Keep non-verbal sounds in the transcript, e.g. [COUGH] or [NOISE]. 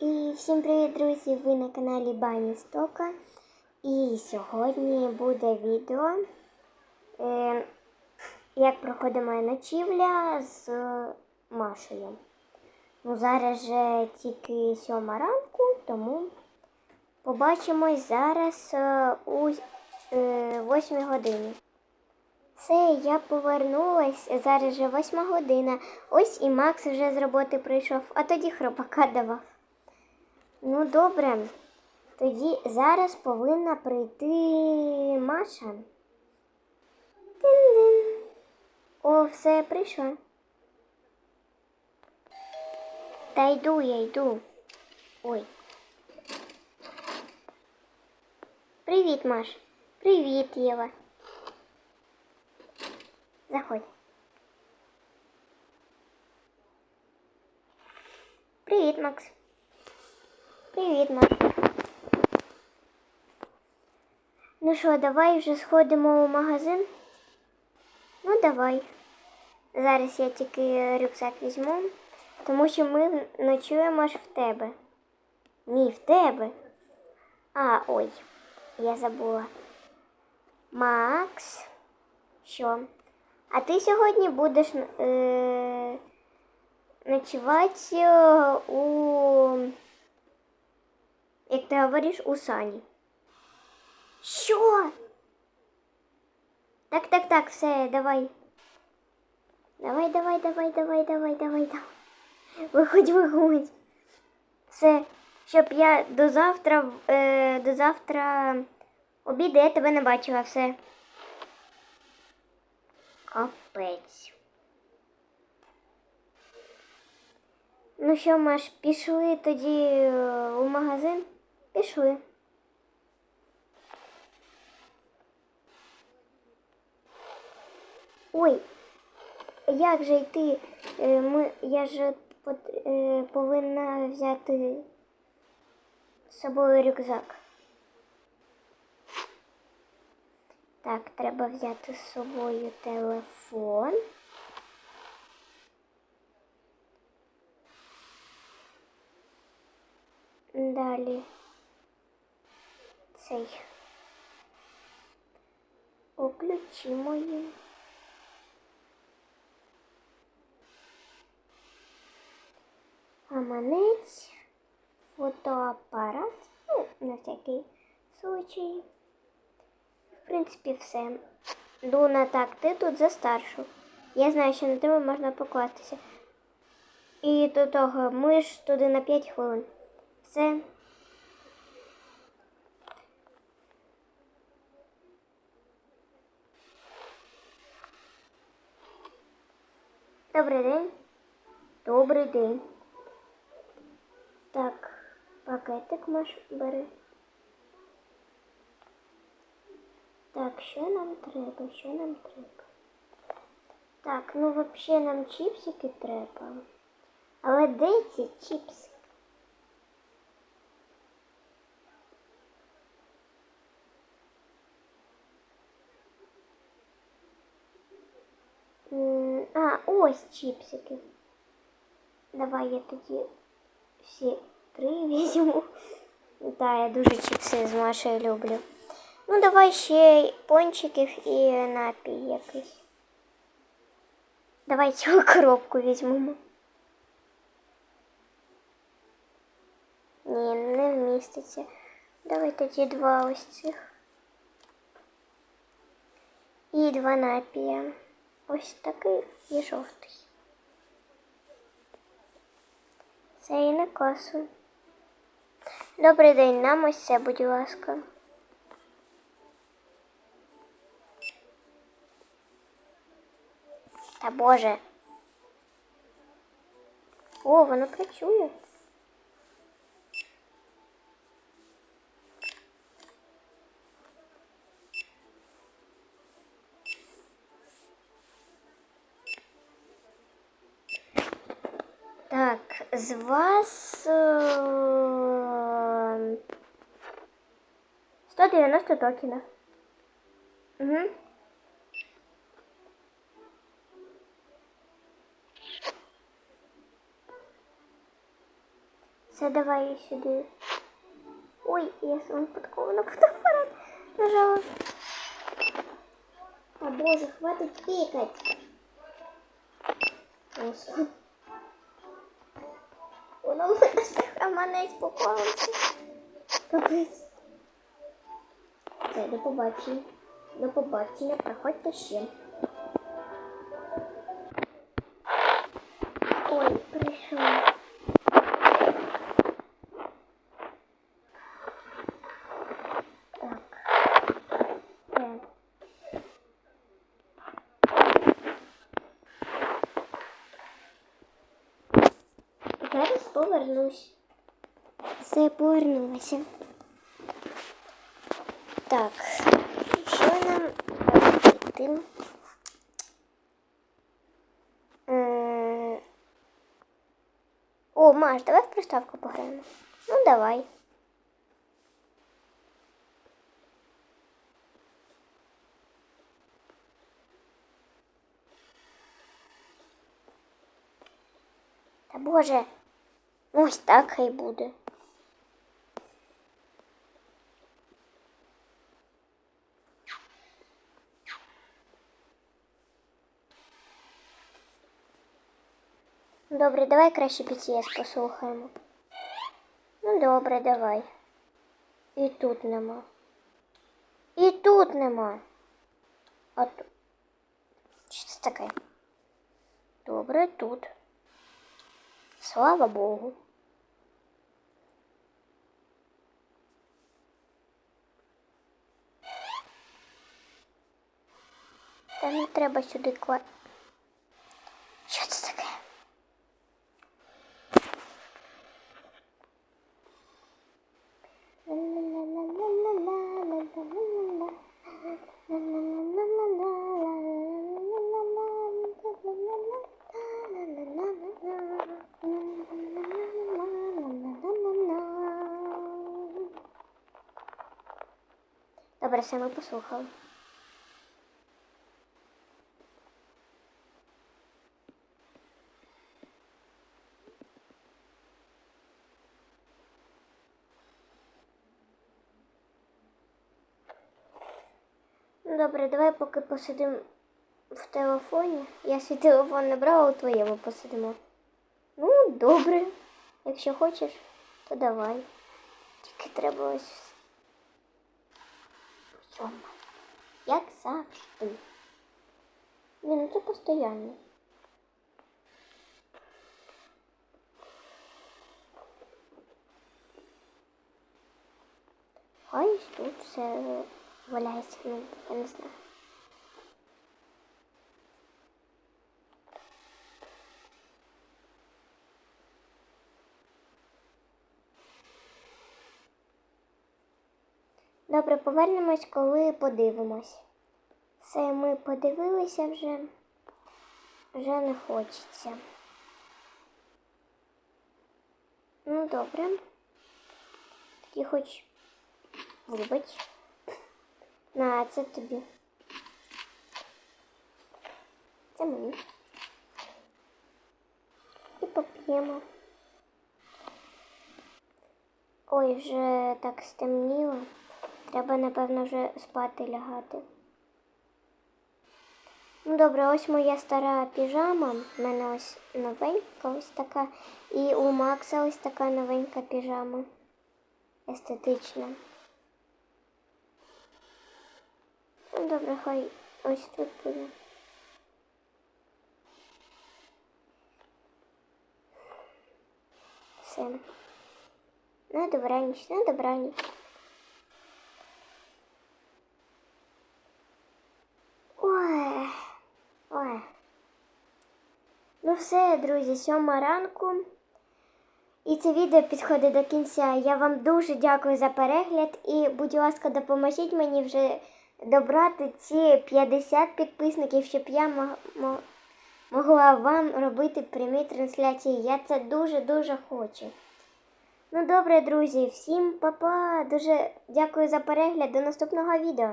І всім привіт, друзі! Ви на каналі Бані Стока. І сьогодні буде відео, е, як проходить моя ночівля з Машею. Ну, зараз же тільки сьома ранку, тому побачимось зараз е, у е, 8 годині. Все, я повернулась, зараз же восьма година. Ось і Макс вже з роботи прийшов, а тоді хропака давав. Ну, добре. Тоді зараз повинна прийти Маша. Тин-дин. О, все, прийшла. Та йду, я йду. Ой. Привіт, Маш. Привіт, Єва. Заходь. Привіт, Макс. Привіт, Макс. Ну що, давай вже сходимо у магазин? Ну, давай. Зараз я тільки рюкзак візьму, тому що ми ночуємо аж в тебе. Ні, в тебе. А, ой, я забула. Макс. Що? А ти сьогодні будеш е, ночувати е, у, як ти говориш, у Сані. Що? Так, так, так, все, давай. Давай, давай, давай, давай, давай, давай, давай. Виходь, виходь. Все, щоб я до завтра, е, до завтра обіду я тебе не бачила, все. Капець. Ну що, Маш, пішли тоді е, у магазин? Пішли. Ой, як же йти? Е, Ми, я ж е, повинна взяти з собою рюкзак. Так, треба взяти з собою телефон. Далі цей. О, ключі мої. Гаманець, фотоапарат, ну, на всякий случай. В принципі, все. Дуна, так, ти тут за старшу. Я знаю, що на тебе можна покластися. І до того, ми ж туди на 5 хвилин. Все. Добрий день. Добрий день. Так, пакетик маш бери. Так, що нам треба? Що нам треба? Так, ну взагалі нам чіпсики треба. Але де ці чіпси? А, ось чіпсики. Давай я тоді всі три візьму. [LAUGHS] Так, я дуже чіпси з Машею люблю. Ну, давай ще пончиків і напій якийсь. Давай цю [LAUGHS] коробку візьмемо. Ні, не вміститься. Давай тоді два ось цих. І два напія. Ось такий і жовтий. Це і на касу. Добрий день, нам ось це, будь ласка. Та Боже. О, воно працює. з вас е, 190 токенів. Угу. Все, давай її сюди. Ой, я сам випадково на фотоапарат нажала. А боже, хватить пікать. Воно а мене спокоївся. Капець. Це до побачення. До побачення, проходьте ще. Ой, прийшов. Так. Е. Зараз повернусь. Все, повернулася. Так, що нам робити? О, Маш, давай в приставку пограємо. Ну, давай. Та боже, ось так хай буде. Добре, давай краще BTS послухаємо. Ну, добре, давай. І тут нема. І тут нема. А тут. Що це таке? Добре, тут. Слава Богу. Та не треба сюди кла... Що це таке? Добре, все ми послухали. Добре, давай поки посидимо в телефоні. Я свій телефон не брала, у твоєму посидимо. Ну, добре. Якщо хочеш, то давай. Тільки треба ось. Йома. Як завжди. Ні, ну це постійно. Ой, тут все валяється, ну, я не знаю. Добре, повернемось, коли подивимось. Все, ми подивилися вже. Вже не хочеться. Ну, добре. Тоді хоч вибач. На, це тобі. Це мені. І поп'ємо. Ой, вже так стемніло. Треба, напевно, вже спати лягати. Ну, добре, ось моя стара піжама. У мене ось новенька ось така. І у Макса ось така новенька піжама. Естетична. Ну, добре, хай ось тут буде. Все. На добраніч, на добраніч. Ой. Ой. Ну все, друзі, сьома ранку. І це відео підходить до кінця. Я вам дуже дякую за перегляд і, будь ласка, допоможіть мені вже добрати ці 50 підписників, щоб я мо- мо- могла вам робити прямі трансляції. Я це дуже-дуже хочу. Ну добре, друзі, всім па-па. Дуже дякую за перегляд. До наступного відео.